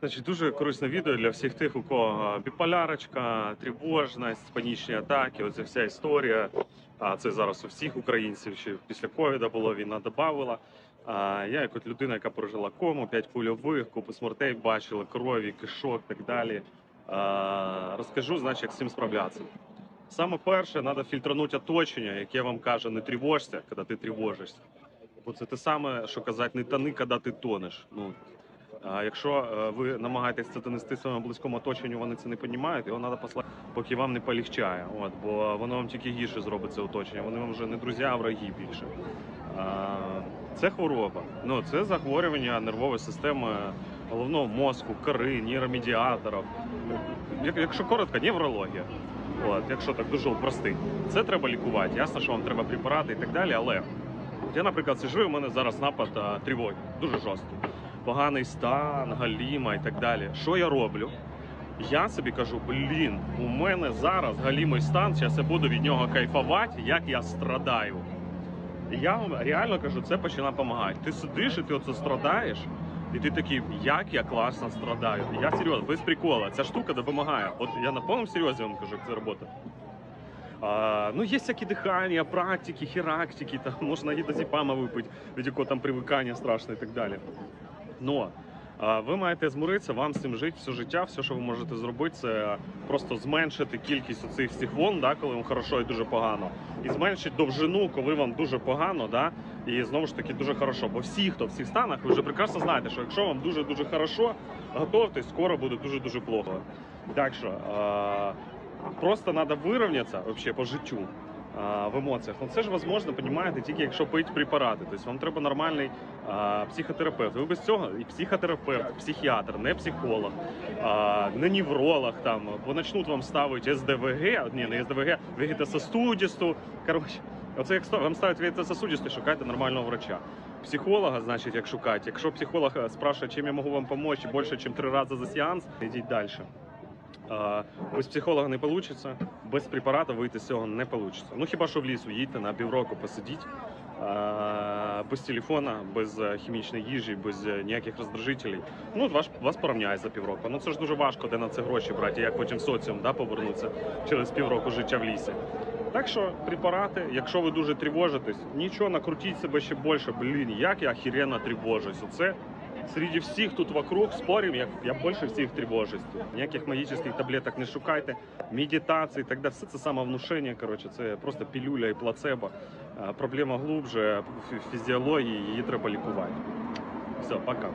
Значить, дуже корисне відео для всіх тих, у кого біполярочка, тривожність, панічні атаки. Оця вся історія. А це зараз у всіх українців. Ще після ковіда було війна додавала. А я, як от людина, яка прожила кому, п'ять кульових, купу смертей бачила, крові, кишок, так далі. А, розкажу, значить, як з цим справлятися. Саме перше, треба фільтранути оточення, яке вам каже, не тривожся, коли ти тривожишся. Бо це те саме, що казати, не тони, коли ти тонеш. Ну, а якщо е, ви намагаєтесь це донести своєму близькому оточенню, вони це не розуміють, його треба послати, поки вам не полегчає. От, бо воно вам тільки гірше зробить це оточення. Вони вам вже не друзі, а враги більше. Це хвороба. Ну, це захворювання нервової системи головного мозку, кори, нейромедіаторів. Як- Якщо коротко, неврологія. От, якщо так дуже простий. Це треба лікувати. Ясно, що вам треба препарати і так далі, але я, наприклад, сижу, і у мене зараз напад а, тривоги, дуже жорсткий. Поганий стан, галіма і так далі. Що я роблю? Я собі кажу, блін, у мене зараз галімий стан, зараз я буду від нього кайфувати, як я страдаю. І я вам реально кажу, це починає допомагати. Ти сидиш і ти оце страдаєш, і ти такий, як я класно страдаю. Я серйозно, без прикола, ця штука допомагає. От я на повному серйозі вам кажу, як це робота. А, ну, є всякі дихання, практики, хірактики, там можна гідозіпама випити, від якого там привикання страшне і так далі. Но ви маєте змиритися, вам з цим жити все життя, все, що ви можете зробити, це просто зменшити кількість оцих всіх волн, да, коли вам хорошо і дуже погано, і зменшити довжину, коли вам дуже погано, да, і знову ж таки дуже хорошо. Бо всі, хто в всіх станах, ви вже прекрасно знаєте, що якщо вам дуже дуже хорошо, готовтесь, скоро буде дуже дуже плохо. Так що просто треба вирівнятися по життю. В емоціях, ну це ж можливо, розумієте, тільки якщо пити препарати. Тобто вам треба нормальний а, психотерапевт. Ви без цього і психотерапевт, психіатр, не психолог, а, не невролог там, бо почнуть вам ставити СДВГ, ні, не СДВГ, вегетососудисту. Коротше, оце як вам ставить вегетососудисту, шукайте нормального врача. Психолога, значить, як шукати. Якщо психолог е, спрашує, чим я можу вам допомогти більше, ніж три рази за сеанс, йдіть далі. Без психолога не вийде, без препарату вийти з цього не вийде. Ну хіба що в ліс уїдьте на півроку посидіть. Без телефона, без е, хімічної їжі, без е, ніяких роздражителей. Ну, вас, вас порівняють за півроку. Ну це ж дуже важко, де на це гроші брати, як потім соціум да, повернутися через півроку життя в лісі. Так що препарати, якщо ви дуже тривожитесь, нічого, накрутіть себе ще більше. Блін, як я охеренно тривожусь. Оце Серед всіх тут вокруг спорим, як я більше всіх тривожусь. Ніяких магічних таблеток не шукайте, медитації, так далі. Все це самовнушення, коротше, це просто пілюля і плацебо. Проблема глубже, фі- фізіології, її треба лікувати. Все, пока.